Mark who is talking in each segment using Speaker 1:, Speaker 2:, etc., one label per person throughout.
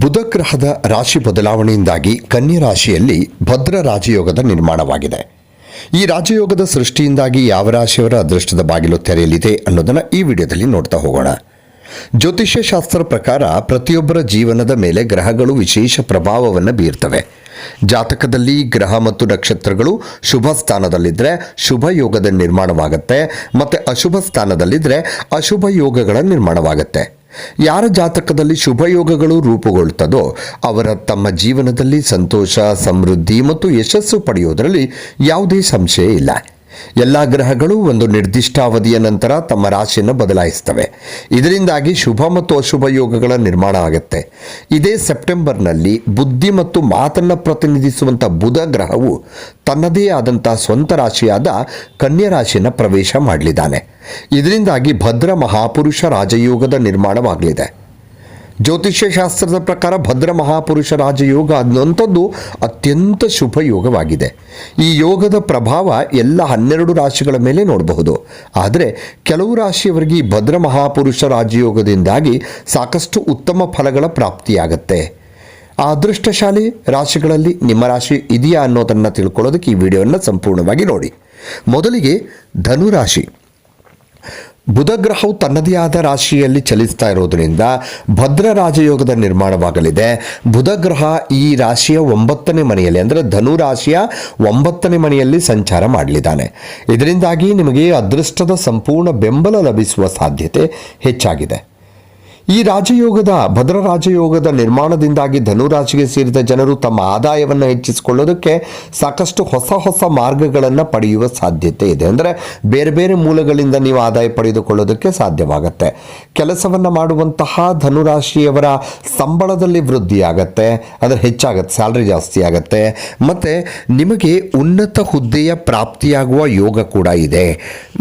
Speaker 1: ಬುಧ ಗ್ರಹದ ರಾಶಿ ಬದಲಾವಣೆಯಿಂದಾಗಿ ಕನ್ಯಾ ರಾಶಿಯಲ್ಲಿ ಭದ್ರ ರಾಜಯೋಗದ ನಿರ್ಮಾಣವಾಗಿದೆ. ಈ ರಾಜಯೋಗದ ಸೃಷ್ಟಿಯಿಂದಾಗಿ ಯಾವ ರಾಶಿಯವರ ಅದೃಷ್ಟದ ಬಾಗಿಲು ತೆರೆಯಲಿದೆ ಅನ್ನೋದನ್ನು ಈ ವಿಡಿಯೋದಲ್ಲಿ ನೋಡ್ತಾ ಹೋಗೋಣ. ಜ್ಯೋತಿಷ್ಯ ಶಾಸ್ತ್ರ ಪ್ರಕಾರ ಪ್ರತಿಯೊಬ್ಬರ ಜೀವನದ ಮೇಲೆ ಗ್ರಹಗಳು ವಿಶೇಷ ಪ್ರಭಾವವನ್ನು ಬೀರ್ತವೆ. ಜಾತಕದಲ್ಲಿ ಗ್ರಹ ಮತ್ತು ನಕ್ಷತ್ರಗಳು ಶುಭ ಸ್ಥಾನದಲ್ಲಿದ್ದರೆ ಶುಭ ಯೋಗದ ನಿರ್ಮಾಣವಾಗುತ್ತೆ, ಮತ್ತು ಅಶುಭ ಸ್ಥಾನದಲ್ಲಿದ್ದರೆ ಅಶುಭ ಯೋಗಗಳ ನಿರ್ಮಾಣವಾಗುತ್ತೆ. ಯಾರ ಜಾತಕದಲ್ಲಿ ಶುಭಯೋಗಗಳು ರೂಪುಗೊಳ್ತದೋ ಅವರ ತಮ್ಮ ಜೀವನದಲ್ಲಿ ಸಂತೋಷ, ಸಮೃದ್ಧಿ ಮತ್ತು ಯಶಸ್ಸು ಪಡೆಯುವುದರಲ್ಲಿ ಯಾವುದೇ ಸಂಶಯ ಇಲ್ಲ. ಎಲ್ಲ ಗ್ರಹಗಳು ಒಂದು ನಿರ್ದಿಷ್ಟ ಅವಧಿಯ ನಂತರ ತಮ್ಮ ರಾಶಿಯನ್ನು ಬದಲಾಯಿಸ್ತವೆ ಇದರಿಂದಾಗಿ ಶುಭ ಮತ್ತು ಅಶುಭ ಯೋಗಗಳ ನಿರ್ಮಾಣ ಆಗುತ್ತೆ. ಇದೇ ಸೆಪ್ಟೆಂಬರ್ನಲ್ಲಿ ಬುದ್ಧಿ ಮತ್ತು ಮಾತನ್ನು ಪ್ರತಿನಿಧಿಸುವಂಥ ಬುಧ ಗ್ರಹವು ತನ್ನದೇ ಆದಂಥ ಸ್ವಂತ ರಾಶಿಯಾದ ಕನ್ಯಾ ರಾಶಿಯನ್ನು ಪ್ರವೇಶ ಮಾಡಲಿದ್ದಾನೆ. ಇದರಿಂದಾಗಿ ಭದ್ರ ಮಹಾಪುರುಷ ರಾಜಯೋಗದ ನಿರ್ಮಾಣವಾಗಲಿದೆ. ಜ್ಯೋತಿಷ್ಯ ಶಾಸ್ತ್ರದ ಪ್ರಕಾರ ಭದ್ರ ಮಹಾಪುರುಷ ರಾಜಯೋಗ ಅನ್ನುವಂಥದ್ದು ಅತ್ಯಂತ ಶುಭ ಯೋಗವಾಗಿದೆ. ಈ ಯೋಗದ ಪ್ರಭಾವ ಎಲ್ಲ ಹನ್ನೆರಡು ರಾಶಿಗಳ ಮೇಲೆ ನೋಡಬಹುದು. ಆದರೆ ಕೆಲವು ರಾಶಿಯವರಿಗೆ ಈ ಭದ್ರ ಮಹಾಪುರುಷ ರಾಜಯೋಗದಿಂದಾಗಿ ಸಾಕಷ್ಟು ಉತ್ತಮ ಫಲಗಳ ಪ್ರಾಪ್ತಿಯಾಗತ್ತೆ. ಆ ಅದೃಷ್ಟಶಾಲಿ ರಾಶಿಗಳಲ್ಲಿ ನಿಮ್ಮ ರಾಶಿ ಇದೆಯಾ ಅನ್ನೋದನ್ನು ತಿಳ್ಕೊಳ್ಳೋದಕ್ಕೆ ಈ ವಿಡಿಯೋವನ್ನು ಸಂಪೂರ್ಣವಾಗಿ ನೋಡಿ. ಮೊದಲಿಗೆ ಧನುರಾಶಿ. ಬುಧ ಗ್ರಹವು ತನ್ನದೇ ಆದ ರಾಶಿಯಲ್ಲಿ ಚಲಿಸ್ತಾ ಇರೋದರಿಂದ ಭದ್ರ ರಾಜಯೋಗದ ನಿರ್ಮಾಣವಾಗಲಿದೆ. ಬುಧ ಗ್ರಹ ಈ ರಾಶಿಯ ಒಂಬತ್ತನೇ ಮನೆಯಲ್ಲಿ, ಅಂದರೆ ಧನು ರಾಶಿಯ ಒಂಬತ್ತನೇ ಮನೆಯಲ್ಲಿ ಸಂಚಾರ ಮಾಡಲಿದ್ದಾನೆ. ಇದರಿಂದಾಗಿ ನಿಮಗೆ ಅದೃಷ್ಟದ ಸಂಪೂರ್ಣ ಬೆಂಬಲ ಲಭಿಸುವ ಸಾಧ್ಯತೆ ಹೆಚ್ಚಾಗಿದೆ. ಈ ರಾಜಯೋಗದ, ಭದ್ರ ರಾಜಯೋಗದ ನಿರ್ಮಾಣದಿಂದಾಗಿ ಧನುರಾಶಿಗೆ ಸೇರಿದ ಜನರು ತಮ್ಮ ಆದಾಯವನ್ನು ಹೆಚ್ಚಿಸಿಕೊಳ್ಳೋದಕ್ಕೆ ಸಾಕಷ್ಟು ಹೊಸ ಹೊಸ ಮಾರ್ಗಗಳನ್ನು ಪಡೆಯುವ ಸಾಧ್ಯತೆ ಇದೆ. ಅಂದರೆ ಬೇರೆ ಬೇರೆ ಮೂಲಗಳಿಂದ ನೀವು ಆದಾಯ ಪಡೆದುಕೊಳ್ಳೋದಕ್ಕೆ ಸಾಧ್ಯವಾಗುತ್ತೆ. ಕೆಲಸವನ್ನು ಮಾಡುವಂತಹ ಧನುರಾಶಿಯವರ ಸಂಬಳದಲ್ಲಿ ವೃದ್ಧಿ ಆಗತ್ತೆ, ಅಂದರೆ ಹೆಚ್ಚಾಗತ್ತೆ, ಸ್ಯಾಲ್ರಿ ಜಾಸ್ತಿ ಆಗತ್ತೆ. ಮತ್ತು ನಿಮಗೆ ಉನ್ನತ ಹುದ್ದೆಯ ಪ್ರಾಪ್ತಿಯಾಗುವ ಯೋಗ ಕೂಡ ಇದೆ.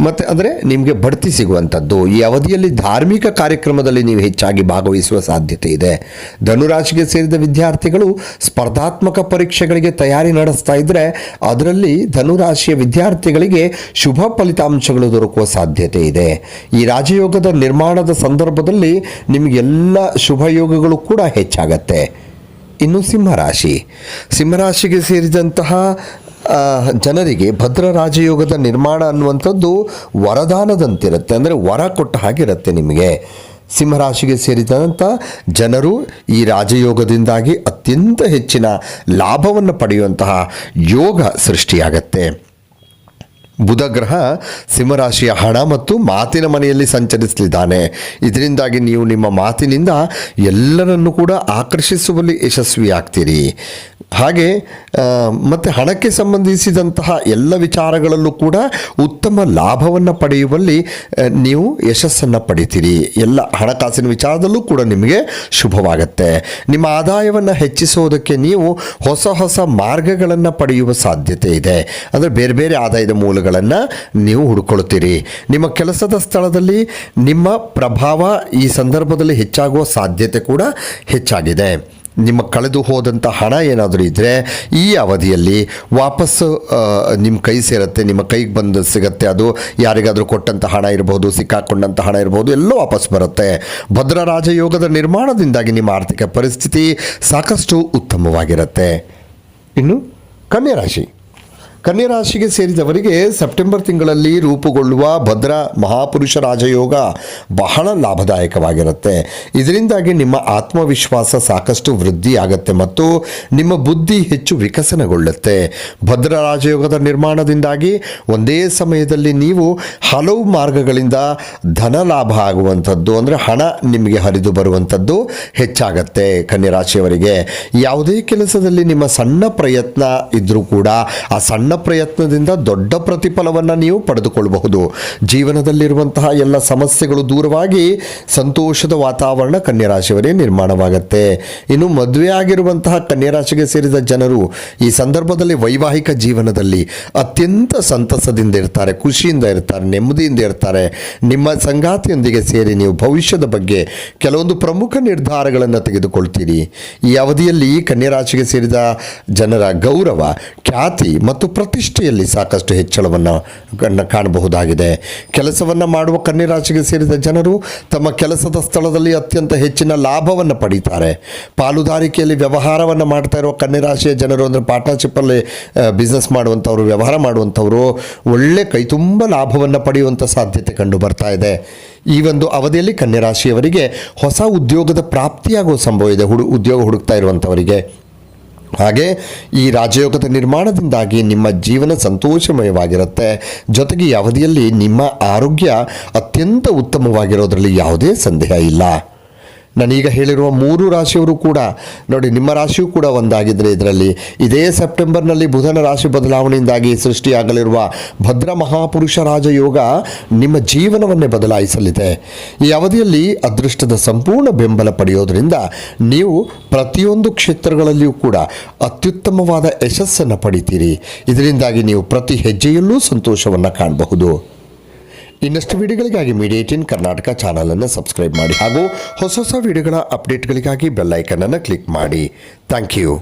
Speaker 1: ಮತ್ತು ಅಂದರೆ ನಿಮಗೆ ಬಡ್ತಿ ಸಿಗುವಂಥದ್ದು. ಈ ಅವಧಿಯಲ್ಲಿ ಧಾರ್ಮಿಕ ಕಾರ್ಯಕ್ರಮದಲ್ಲಿ ನೀವು ಹೆಚ್ಚಾಗಿ ಭಾಗವಹಿಸುವ ಸಾಧ್ಯತೆ ಇದೆ. ಧನುರಾಶಿಗೆ ಸೇರಿದ ವಿದ್ಯಾರ್ಥಿಗಳು ಸ್ಪರ್ಧಾತ್ಮಕ ಪರೀಕ್ಷೆಗಳಿಗೆ ತಯಾರಿ ನಡೆಸ್ತಾ ಇದ್ದರೆ ಅದರಲ್ಲಿ ಧನುರಾಶಿಯ ವಿದ್ಯಾರ್ಥಿಗಳಿಗೆ ಶುಭ ಫಲಿತಾಂಶಗಳು ದೊರಕುವ ಸಾಧ್ಯತೆ ಇದೆ. ಈ ರಾಜಯೋಗದ ನಿರ್ಮಾಣದ ಸಂದರ್ಭದಲ್ಲಿ ನಿಮಗೆಲ್ಲ ಶುಭ ಯೋಗಗಳು ಕೂಡ ಹೆಚ್ಚಾಗತ್ತೆ. ಇನ್ನು ಸಿಂಹರಾಶಿ. ಸಿಂಹರಾಶಿಗೆ ಸೇರಿದಂತಹ ಜನರಿಗೆ ಭದ್ರ ರಾಜಯೋಗದ ನಿರ್ಮಾಣ ಅನ್ನುವಂಥದ್ದು ವರದಾನದಂತಿರುತ್ತೆ. ಅಂದರೆ ವರ ಕೊಟ್ಟ ಹಾಗಿರುತ್ತೆ ನಿಮಗೆ. ಸಿಂಹರಾಶಿಗೆ ಸೇರಿದಂಥ ಜನರು ಈ ರಾಜಯೋಗದಿಂದಾಗಿ ಅತ್ಯಂತ ಹೆಚ್ಚಿನ ಲಾಭವನ್ನು ಪಡೆಯುವಂತಹ ಯೋಗ ಸೃಷ್ಟಿಯಾಗತ್ತೆ. ಬುಧ ಗ್ರಹ ಸಿಂಹರಾಶಿಯ ಹಣ ಮತ್ತು ಮಾತಿನ ಮನೆಯಲ್ಲಿ ಸಂಚರಿಸಲಿದ್ದಾನೆ. ಇದರಿಂದಾಗಿ ನೀವು ನಿಮ್ಮ ಮಾತಿನಿಂದ ಎಲ್ಲರನ್ನು ಕೂಡ ಆಕರ್ಷಿಸುವಲ್ಲಿ ಯಶಸ್ವಿಯಾಗ್ತೀರಿ. ಹಾಗೆ ಮತ್ತು ಹಣಕ್ಕೆ ಸಂಬಂಧಿಸಿದಂತಹ ಎಲ್ಲ ವಿಚಾರಗಳಲ್ಲೂ ಕೂಡ ಉತ್ತಮ ಲಾಭವನ್ನು ಪಡೆಯುವಲ್ಲಿ ನೀವು ಯಶಸ್ಸನ್ನು ಪಡಿತೀರಿ. ಎಲ್ಲ ಹಣಕಾಸಿನ ವಿಚಾರದಲ್ಲೂ ಕೂಡ ನಿಮಗೆ ಶುಭವಾಗುತ್ತೆ. ನಿಮ್ಮ ಆದಾಯವನ್ನು ಹೆಚ್ಚಿಸೋದಕ್ಕೆ ನೀವು ಹೊಸ ಹೊಸ ಮಾರ್ಗಗಳನ್ನು ಪಡೆಯುವ ಸಾಧ್ಯತೆ ಇದೆ. ಅಂದರೆ ಬೇರೆ ಬೇರೆ ಆದಾಯದ ಮೂಲಗಳನ್ನು ನೀವು ಹುಡ್ಕೊಳ್ತೀರಿ. ನಿಮ್ಮ ಕೆಲಸದ ಸ್ಥಳದಲ್ಲಿ ನಿಮ್ಮ ಪ್ರಭಾವ ಈ ಸಂದರ್ಭದಲ್ಲಿ ಹೆಚ್ಚಾಗುವ ಸಾಧ್ಯತೆ ಕೂಡ ಹೆಚ್ಚಾಗಿದೆ. ನಿಮ್ಮ ಕಳೆದು ಹೋದಂಥ ಹಣ ಏನಾದರೂ ಇದ್ದರೆ ಈ ಅವಧಿಯಲ್ಲಿ ವಾಪಸ್ಸು ನಿಮ್ಮ ಕೈ ಸೇರುತ್ತೆ, ನಿಮ್ಮ ಕೈಗೆ ಬಂದು ಸಿಗುತ್ತೆ, ಅದು ಯಾರಿಗಾದರೂ ಕೊಟ್ಟಂಥ ಹಣ ಇರ್ಬೋದು ಸಿಕ್ಕಾಕೊಂಡಂಥ ಹಣ ಇರ್ಬೋದು, ಎಲ್ಲೋ ವಾಪಸ್ ಬರುತ್ತೆ. ಭದ್ರ ರಾಜಯೋಗದ ನಿರ್ಮಾಣದಿಂದಾಗಿ ನಿಮ್ಮ ಆರ್ಥಿಕ ಪರಿಸ್ಥಿತಿ ಸಾಕಷ್ಟು ಉತ್ತಮವಾಗಿರುತ್ತೆ. ಇನ್ನು ಕನ್ಯಾ ರಾಶಿ. ಕನ್ಯಾ ರಾಶಿಗೆ ಸೇರಿದವರಿಗೆ ಸೆಪ್ಟೆಂಬರ್ ತಿಂಗಳಲ್ಲಿ ರೂಪುಗೊಳ್ಳುವ ಭದ್ರ ಮಹಾಪುರುಷ ರಾಜಯೋಗ ಬಹಳ ಲಾಭದಾಯಕವಾಗಿರುತ್ತೆ. ಇದರಿಂದಾಗಿ ನಿಮ್ಮ ಆತ್ಮವಿಶ್ವಾಸ ಸಾಕಷ್ಟು ವೃದ್ಧಿಯಾಗತ್ತೆ ಮತ್ತು ನಿಮ್ಮ ಬುದ್ಧಿ ಹೆಚ್ಚು ವಿಕಸನಗೊಳ್ಳುತ್ತೆ. ಭದ್ರ ರಾಜಯೋಗದ ನಿರ್ಮಾಣದಿಂದಾಗಿ ಒಂದೇ ಸಮಯದಲ್ಲಿ ನೀವು ಹಲವು ಮಾರ್ಗಗಳಿಂದ ಧನ ಲಾಭ ಆಗುವಂಥದ್ದು, ಅಂದರೆ ಹಣ ನಿಮಗೆ ಹರಿದು ಬರುವಂಥದ್ದು ಹೆಚ್ಚಾಗತ್ತೆ ಕನ್ಯರಾಶಿಯವರಿಗೆ. ಯಾವುದೇ ಕೆಲಸದಲ್ಲಿ ನಿಮ್ಮ ಸಣ್ಣ ಪ್ರಯತ್ನ ಇದ್ದರೂ ಕೂಡ ಆ ಸಣ್ಣ ಪ್ರಯತ್ನದಿಂದ ದೊಡ್ಡ ಪ್ರತಿಫಲವನ್ನು ನೀವು ಪಡೆದುಕೊಳ್ಳಬಹುದು. ಜೀವನದಲ್ಲಿರುವಂತಹ ಎಲ್ಲ ಸಮಸ್ಯೆಗಳು ದೂರವಾಗಿ ಸಂತೋಷದ ವಾತಾವರಣ ಕನ್ಯಾರಾಶಿಯವರೇ ನಿರ್ಮಾಣವಾಗುತ್ತೆ. ಇನ್ನು ಮದುವೆ ಆಗಿರುವಂತಹ ಕನ್ಯಾರಾಶಿಗೆ ಸೇರಿದ ಜನರು ಈ ಸಂದರ್ಭದಲ್ಲಿ ವೈವಾಹಿಕ ಜೀವನದಲ್ಲಿ ಅತ್ಯಂತ ಸಂತಸದಿಂದ ಇರ್ತಾರೆ, ಖುಷಿಯಿಂದ ಇರ್ತಾರೆ, ನೆಮ್ಮದಿಯಿಂದ ಇರ್ತಾರೆ. ನಿಮ್ಮ ಸಂಗಾತಿಯೊಂದಿಗೆ ಸೇರಿ ನೀವು ಭವಿಷ್ಯದ ಬಗ್ಗೆ ಕೆಲವೊಂದು ಪ್ರಮುಖ ನಿರ್ಧಾರಗಳನ್ನು ತೆಗೆದುಕೊಳ್ತೀರಿ. ಈ ಅವಧಿಯಲ್ಲಿ ಕನ್ಯಾರಾಶಿಗೆ ಸೇರಿದ ಜನರ ಗೌರವ, ಖ್ಯಾತಿ ಮತ್ತು ಪ್ರತಿಷ್ಠೆಯಲ್ಲಿ ಸಾಕಷ್ಟು ಹೆಚ್ಚಳವನ್ನು ಕಾಣಬಹುದಾಗಿದೆ. ಕೆಲಸವನ್ನು ಮಾಡುವ ಕನ್ಯರಾಶಿಗೆ ಸೇರಿದ ಜನರು ತಮ್ಮ ಕೆಲಸದ ಸ್ಥಳದಲ್ಲಿ ಅತ್ಯಂತ ಹೆಚ್ಚಿನ ಲಾಭವನ್ನು ಪಡೀತಾರೆ. ಪಾಲುದಾರಿಕೆಯಲ್ಲಿ ವ್ಯವಹಾರವನ್ನು ಮಾಡ್ತಾ ಇರುವ ಕನ್ಯರಾಶಿಯ ಜನರು ಅಂದರೆ ಪಾರ್ಟ್ನರ್ಶಿಪ್ಪಲ್ಲಿ ಬಿಸ್ನೆಸ್ ಮಾಡುವಂಥವ್ರು, ವ್ಯವಹಾರ ಮಾಡುವಂಥವರು ಒಳ್ಳೆ ಕೈ ತುಂಬ ಲಾಭವನ್ನು ಪಡೆಯುವಂಥ ಸಾಧ್ಯತೆ ಕಂಡು ಬರ್ತಾ ಇದೆ. ಈ ಒಂದು ಅವಧಿಯಲ್ಲಿ ಕನ್ಯರಾಶಿಯವರಿಗೆ ಹೊಸ ಉದ್ಯೋಗದ ಪ್ರಾಪ್ತಿಯಾಗುವ ಸಂಭವ ಇದೆ. ಹುಡು, ಉದ್ಯೋಗ ಹುಡುಕ್ತಾ ಇರುವಂಥವರಿಗೆ. ಹಾಗೆ ಈ ರಾಜಯೋಗದ ನಿರ್ಮಾಣದಿಂದಾಗಿ ನಿಮ್ಮ ಜೀವನ ಸಂತೋಷಮಯವಾಗಿರುತ್ತೆ. ಜೊತೆಗೆ ಅವಧಿಯಲ್ಲಿ ನಿಮ್ಮ ಆರೋಗ್ಯ ಅತ್ಯಂತ ಉತ್ತಮವಾಗಿರೋದರಲ್ಲಿ ಯಾವುದೇ ಸಂದೇಹ ಇಲ್ಲ. ನಾನೀಗ ಹೇಳಿರುವ ಮೂರು ರಾಶಿಯವರು ಕೂಡ, ನೋಡಿ, ನಿಮ್ಮ ರಾಶಿಯೂ ಕೂಡ ಒಂದಾಗಿದ್ದರೆ ಇದರಲ್ಲಿ. ಇದೇ ಸೆಪ್ಟೆಂಬರ್ನಲ್ಲಿ ಬುಧನ ರಾಶಿ ಬದಲಾವಣೆಯಿಂದಾಗಿ ಸೃಷ್ಟಿಯಾಗಲಿರುವ ಭದ್ರ ಮಹಾಪುರುಷ ರಾಜಯೋಗ ನಿಮ್ಮ ಜೀವನವನ್ನೇ ಬದಲಾಯಿಸಲಿದೆ. ಈ ಅವಧಿಯಲ್ಲಿ ಅದೃಷ್ಟದ ಸಂಪೂರ್ಣ ಬೆಂಬಲ ಪಡೆಯೋದರಿಂದ ನೀವು ಪ್ರತಿಯೊಂದು ಕ್ಷೇತ್ರಗಳಲ್ಲಿಯೂ ಕೂಡ ಅತ್ಯುತ್ತಮವಾದ ಯಶಸ್ಸನ್ನು ಪಡಿತೀರಿ. ಇದರಿಂದಾಗಿ ನೀವು ಪ್ರತಿ ಹೆಜ್ಜೆಯಲ್ಲೂ ಸಂತೋಷವನ್ನು ಕಾಣಬಹುದು. ಇನ್ನಷ್ಟು ವಿಡಿಯೋಗಳಿಗಾಗಿ ಮೀಡಿಯಾ ಏಟೀನ್ ಕರ್ನಾಟಕ ಚಾನಲನ್ನು ಸಬ್ಸ್ಕ್ರೈಬ್ ಮಾಡಿ ಹಾಗೂ ಹೊಸ ಹೊಸ ವಿಡಿಯೋಗಳ ಅಪ್ಡೇಟ್ಗಳಿಗಾಗಿ ಬೆಲ್ಲೈಕನನ್ನು ಕ್ಲಿಕ್ ಮಾಡಿ. Thank you